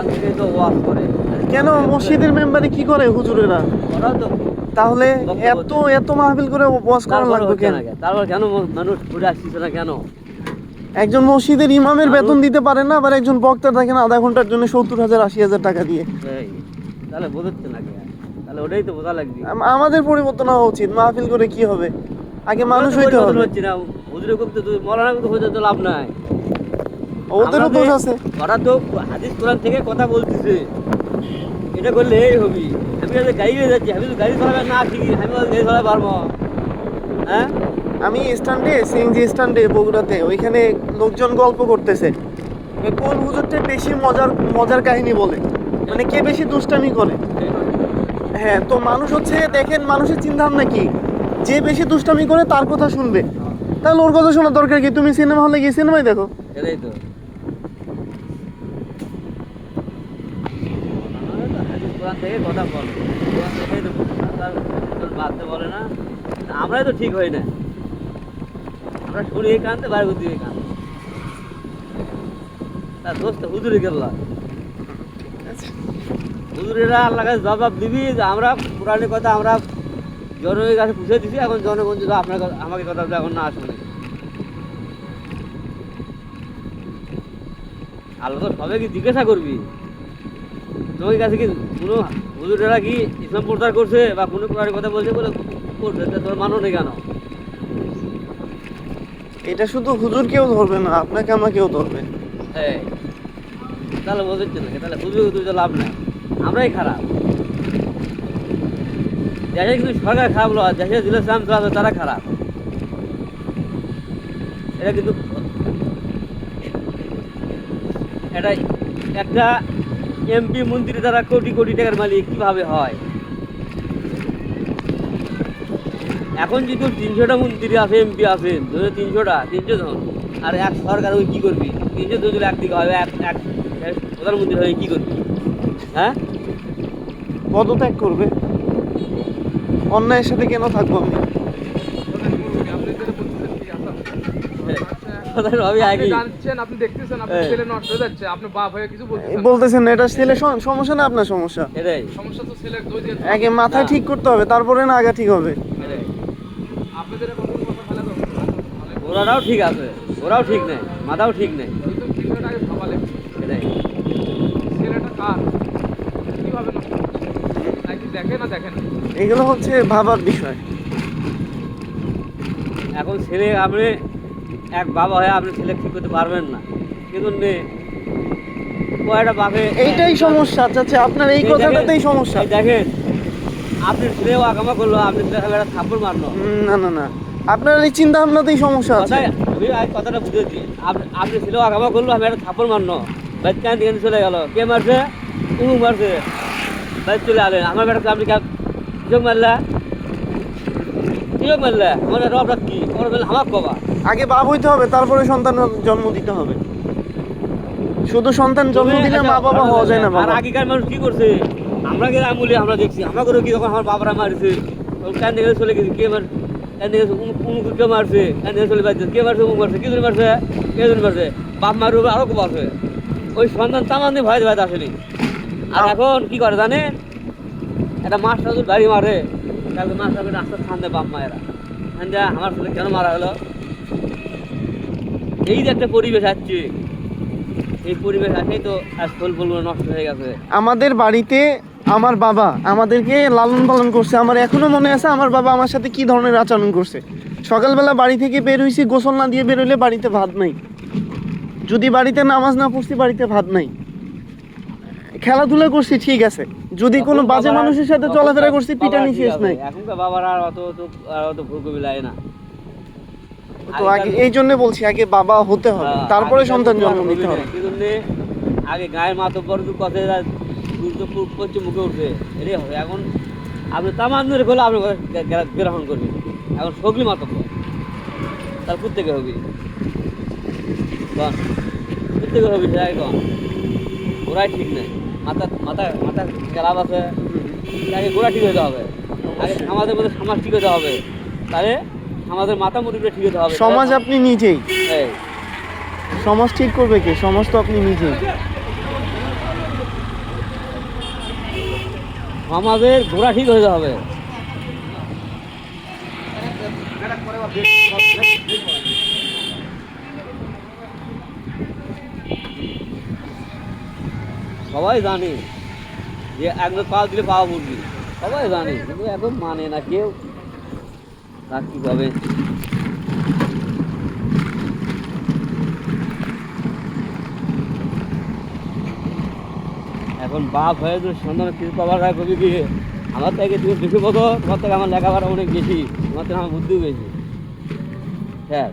ওখান থেকেই তো ওয়াশ করে। কেন মসজিদের মেম্বারে কি করে হুজুরেরা? ওরা তো তাহলে এত এত মাহফিল করে ওয়াজ করা লাগবে কেন? তারপর কেন মানুষ ঘুরে আসছে না কেন? একজন মসজিদের ইমামের বেতন দিতে পারে না আবার একজন বক্তার দেখেন আধা ঘণ্টার জন্য সত্তর হাজার আশি হাজার টাকা দিয়ে। তাহলে বোঝাচ্ছে না তাহলে ওটাই তো বোঝা লাগবে। আমাদের পরিবর্তন হওয়া উচিত মাহফিল করে কি হবে? আগে মানুষ হইতে হবে। হচ্ছে না হুজুরে করতে মরানা করতে হয়ে তো লাভ নাই। ওদেরও দোষ আছে। ওরা তো হাদিস কোরআন থেকে কথা বলতেছে। এটা করলে এই হবি। আমি আজ গাড়ি হয়ে যাচ্ছি। আমি তো গাড়ি চালাবে না ঠিকই আমি গাড়ি চালাতে পারব। হ্যাঁ? আমি স্ট্যান্ডে সিএনজি স্ট্যান্ডে বগুড়াতে। ওইখানে লোকজন গল্প করতেছে। কোন হুজুরটা বেশি মজার মজার কাহিনী বলে? মানে কে বেশি দুষ্টামি করে? হ্যাঁ তো মানুষ হচ্ছে দেখেন মানুষের চিন্তা ভাবনা কি? যে বেশি দুষ্টামি করে তার কথা শুনবে। তাহলে ওর কথা শোনার দরকার কি? তুমি সিনেমা হলে গিয়ে সিনেমাই দেখো। এটাই তো। কোরআন থেকে কথা বলে। কোরআন থেকেই তো তার বাদতে বলে না। আমরাই তো ঠিক হই না। আমরা শুনি এই কানতে বাইরে বুদ্ধি এই কান তার দোস্ত হুজুরে গেল হুজুরেরা আল্লাহ কাছে জবাব দিবি আমরা পুরাণের কথা আমরা জনগণের কাছে পুষে দিছি, এখন জনগণ যদি আপনার আমাকে কথা এখন না আসবে আল্লাহ তো সবাই কি জিজ্ঞাসা করবি। তোমার কাছে কি কোনো হুজুরেরা কি ইসলাম প্রচার করছে বা কোনো পুরাণের কথা বলছে বলে করছে? তা তোর মানো নেই কেন? এটা শুধু হুজুর কেউ ধরবে না আপনাকে আমাকেও ধরবে। এই, তাহলে বোঝাচ্ছে না তাহলে হুজুর তো লাভ নাই। আমরাই খারাপ। দেশে কিন্তু সরকার খারাপ লয় দেশে দিলে ইসলাম চালাবে তারা খারাপ। এটা কিন্তু এটা একটা এমপি মন্ত্রী তারা কোটি কোটি টাকার মালিক কীভাবে হয়? এখন যদি তিনশোটা মন্ত্রী আছে এমপি আছে, ধরে তিনশোটা তিনশো জন, আর এক সরকার ওই কী করবি? তিনশো জন যদি একদিকে হবে এক এক এক প্রধানমন্ত্রী হয়ে কী করবি? হ্যাঁ? পদত্যাগ করবে। অন্যায়ের সাথে কেন থাকব আমি? আগে জানছেন আপনি দেখতেছেন আপনার ছেলে নষ্ট হয়ে যাচ্ছে আপনার বাপ হয়ে কিছু বলতেছেন এটা ছেলে সম- সমস্যা না আপনার সমস্যা? এটাই। সমস্যা তো ছেলের আগে মাথায় ঠিক করতে হবে তারপরে না আগা ঠিক হবে। এটাই। আপনাদের ওরাও ঠিক আছে ওরাও ঠিক নেই মাথাও ঠিক নেই। এটাই। ছেলেটা কার? কীভাবে নাকি দেখে না দেখেন এগুলো হচ্ছে ভাবার বিষয়। এখন ছেলে আপনি এক বাবা হয়ে আপনি ছেলে ঠিক করতে পারবেন না? কিন্তু কয়টা বাপে এইটাই সমস্যা চাচা আপনার এই কথাটাতেই সমস্যা। দেখেন আপনি ছেলেও আগামা করল আপনি ছেলে থাপ্পড় মারলো। না না না আপনার এই চিন্তা ভাবনাতেই সমস্যা আছে। আমি কথাটা বুঝেছি। আপনি আপনি ছেলেও আগামা করল আমি একটা থাপ্পড় মারলো। কান দিকে চলে গেল। কে মারছে? উমুক মারছে। বাইক চলে আলেন আমার বেটা আপনি কিসব মারলা? কিসব মারলা? আমার অপরাধ কি? আমার আমার কবা আগে বাপ হইতে হবে তারপরে সন্তান জন্ম দিতে হবে। শুধু সন্তান জন্ম দিলে মা বাবা হওয়া যায় না আর আগেকার মানুষ কি করছে? আমরা গেলে আমুলি আমরা দেখছি আমরা করে কি তখন আমার বাবারা মারছে? কান দিকে চলে গেছে কে মার কান দিকে উমুক কে মারছে? কান দিকে চলে যাচ্ছে কে মারছে উমুক মারছে কি জন্য মারছে? কে জন্য মারছে? বাপ মার উপরে আরও খুব আছে ওই সন্তান তামান দিয়ে ভয় ভয় আসেনি। আর এখন কি করে জানে? একটা মাস্টার বাড়ি মারে। তাহলে মাস্টারকে রাস্তা দেয় বাপ মায়েরা। আমার ছেলে কেন মারা হলো? এই যে একটা পরিবেশ আসছে। এই পরিবেশ আসেই তো আজ ফুল ফুলগুলো নষ্ট হয়ে গেছে। আমাদের বাড়িতে আমার বাবা আমাদেরকে লালন পালন করছে। আমার এখনও মনে আছে আমার বাবা আমার সাথে কি ধরনের আচরণ করছে। সকালবেলা বাড়ি থেকে বের হইছি গোসল না দিয়ে বের হইলে বাড়িতে ভাত নাই। যদি বাড়িতে নামাজ না পড়ছি বাড়িতে ভাত নাই। খেলাধুলা করছি ঠিক আছে। যদি কোনো বাজে মানুষের সাথে চলাফেরা করছি পিটানি শেষ আছে। নাই। এখনকার বাবার আর অত আর অত ভুলকবি লাগে না। তো আগে এই জন্য বলছি আগে বাবা হতে হবে হ্যাঁ, তারপরে সন্তান জন্ম নিতে হবে। আগে গায়ের মাতব্বর দু কথা পশ্চিম মুখে উঠবে এটাই হবে। এখন আপনি তামান ধরে আপনি গ্রহণ করবেন এখন সগলি মাতব্বর তার প্রত্যেকে হবি। প্রত্যেকে হবি সেটাই কন। ওরাই ঠিক নাই মাথা মাথা মাথা খারাপ আছে। আগে গোড়া ঠিক হতে হবে। আগে সমাজের মধ্যে সমাজ ঠিক হতে হবে। তাহলে সমাজের মাথা মুড়িটা ঠিক হতে হবে। সমাজ আপনি নিজেই। সমাজ ঠিক করবে কে? সমাজ তো আপনি নিজেই। আমাদের গোড়া ঠিক হতে হবে সবাই জানে যে একদম পা দিলে পা মুরগি। সবাই জানে কিন্তু এখন মানে না কেউ তা কীভাবে এখন বাপ হয়ে তো সন্তানের কিছু পাবার কবি গিয়ে আমার থেকে তুমি বেশি বলো তোমার থেকে আমার লেখাপড়া অনেক বেশি, তোমার থেকে আমার বুদ্ধিও বেশি। হ্যাঁ।